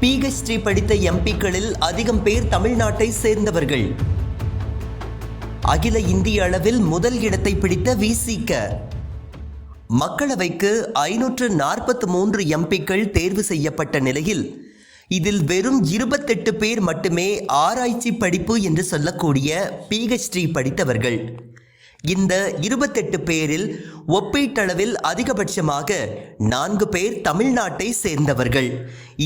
PhD படித்த எம்பிக்களில் அதிகம் பேர் தமிழ்நாட்டை சேர்ந்தவர்கள். அகில இந்திய அளவில் முதல் இடத்தை பிடித்த விசிக மக்களவைக்கு ஐநூற்று நாற்பத்து மூன்று எம்பிக்கள் தேர்வு செய்யப்பட்ட நிலையில் இதில் வெறும் இருபத்தெட்டு பேர் மட்டுமே ஆராய்ச்சி படிப்பு என்று சொல்லக்கூடிய பிஹெச்டி படித்தவர்கள். இந்த இருபத்தெட்டு பேரில் ஒப்பீட்டளவில் அதிகபட்சமாக நான்கு பேர் தமிழ்நாட்டை சேர்ந்தவர்கள்.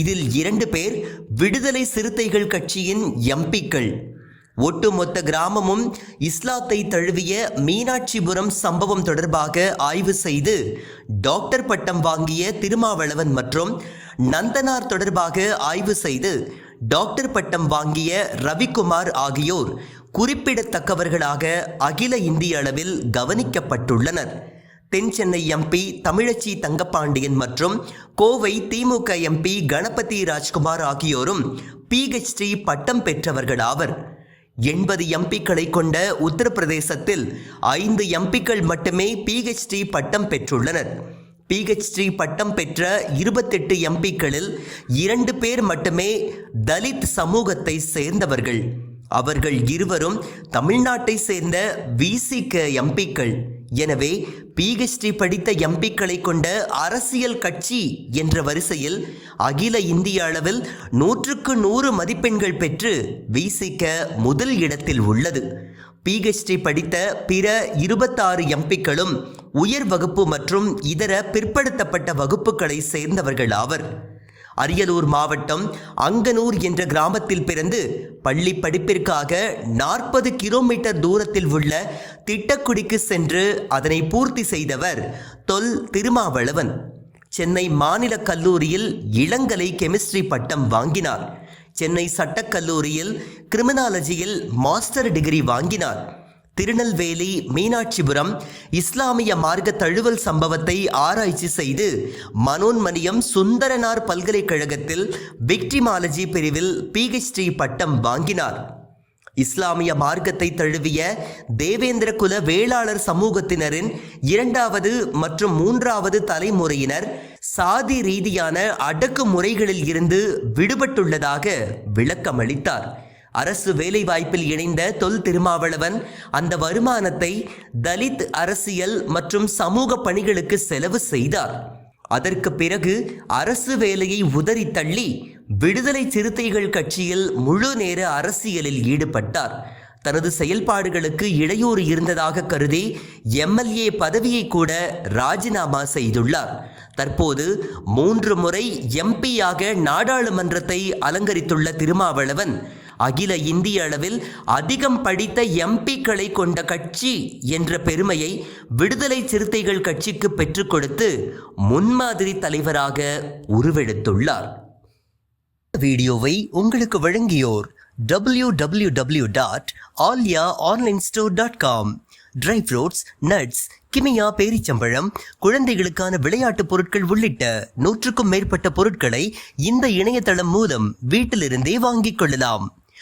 இதில் இரண்டு பேர் விடுதலை சிறுத்தைகள் கட்சியின் எம்பிக்கள். ஒட்டுமொத்த கிராமமும் இஸ்லாத்தை தழுவிய மீனாட்சிபுரம் சம்பவம் தொடர்பாக ஆய்வு செய்து டாக்டர் பட்டம் வாங்கிய திருமாவளவன் மற்றும் நந்தனார் தொடர்பாக ஆய்வு செய்து டாக்டர் பட்டம் வாங்கிய ரவிக்குமார் ஆகியோர் குறிப்பிடத்தக்கவர்களாக அகில இந்திய அளவில் கவனிக்கப்பட்டுள்ளனர். தென் சென்னை எம்பி தமிழச்சி தங்கப்பாண்டியன் மற்றும் கோவை திமுக எம்பி கணபதி ராஜ்குமார் ஆகியோரும் பிஹெச்டி பட்டம் பெற்றவர்கள் ஆவர். எண்பது எம்பிக்களை கொண்ட உத்தரப்பிரதேசத்தில் ஐந்து எம்பிக்கள் மட்டுமே பிஹெச்டி பட்டம் பெற்றுள்ளனர். பிஹெச்டி பட்டம் பெற்ற இருபத்தெட்டு எம்பிக்களில் இரண்டு பேர் மட்டுமே தலித் சமூகத்தை சேர்ந்தவர்கள். அவர்கள் இருவரும் தமிழ்நாட்டை சேர்ந்த விசிக எம்பிக்கள் எனவே பிஹெச்டி படித்த எம்பிக்களை கொண்ட அரசியல் கட்சி என்ற வரிசையில் அகில இந்திய அளவில் நூற்றுக்கு நூறு மதிப்பெண்கள் பெற்று விசிக முதல் இடத்தில் உள்ளது. பிஹெச்டி படித்த பிற இருபத்தாறு எம்பிக்களும் உயர் வகுப்பு மற்றும் இதர பிற்படுத்தப்பட்ட வகுப்புகளை சேர்ந்தவர்கள் ஆவர். அரியலூர் மாவட்டம் அங்கனூர் என்ற கிராமத்தில் பிறந்து பள்ளி படிப்பிற்காக நாற்பது கிலோமீட்டர் தூரத்தில் உள்ள திட்டக்குடிக்கு சென்று அதனை பூர்த்தி செய்தவர் தொல் திருமாவளவன். சென்னை மாநில கல்லூரியில் இளங்கலை கெமிஸ்ட்ரி பட்டம் வாங்கினார். சென்னை சட்டக்கல்லூரியில் கிரிமினாலஜியில் மாஸ்டர் டிகிரி வாங்கினார். திருநெல்வேலி மீனாட்சிபுரம் இஸ்லாமிய மார்க்க தழுவல் சம்பவத்தை ஆராய்ச்சி செய்து மனோன்மணியம் சுந்தரனார் பல்கலைக்கழகத்தில் விக்டிமாலஜி பிரிவில் பிஹெச்டி பட்டம் வாங்கினார். இஸ்லாமிய மார்க்கத்தை தழுவிய தேவேந்திர குல வேளாளர் சமூகத்தினரின் இரண்டாவது மற்றும் மூன்றாவது தலைமுறையினர் சாதி ரீதியான அடக்குமுறைகளில் இருந்து விடுபட்டுள்ளதாக விளக்கமளித்தார். அரசு வேலைவாய்ப்பில் இணைந்த தொல் திருமாவளவன் அந்த வருமானத்தை தலித் அரசியல் மற்றும் சமூக பணிகளுக்கு செலவு செய்தார். அதற்கு பிறகு அரசு வேலையை உதறி தள்ளி விடுதலை சிறுத்தைகள் கட்சியில் முழு நேர அரசியலில் ஈடுபட்டார். தனது செயல்பாடுகளுக்கு இடையூறு இருந்ததாக கருதி எம்எல்ஏ பதவியை கூட ராஜினாமா செய்துள்ளார். தற்போது மூன்று முறை எம்பியாக நாடாளுமன்றத்தை அலங்கரித்துள்ள திருமாவளவன் அகில இந்திய அளவில் அதிகம் படித்த எம்பிக்களை கொண்ட கட்சி என்ற பெருமையை விடுதலை சிறுத்தைகள் கட்சிக்கு பெற்றுக் கொடுத்து முன்மாதிரி தலைவராக உருவெடுத்துள்ளார். வீடியோவை உங்களுக்கு வழங்கியோர் W W W dot Aalya online store dot com dry fruits nuts Kimia பேரிச்சம்பழம் குழந்தைகளுக்கான விளையாட்டுப் பொருட்கள் உள்ளிட்ட நூற்றுக்கும் மேற்பட்ட பொருட்களை இந்த இணையதளம் மூலம் வீட்டிலிருந்தே வாங்கிக் கொள்ளலாம்.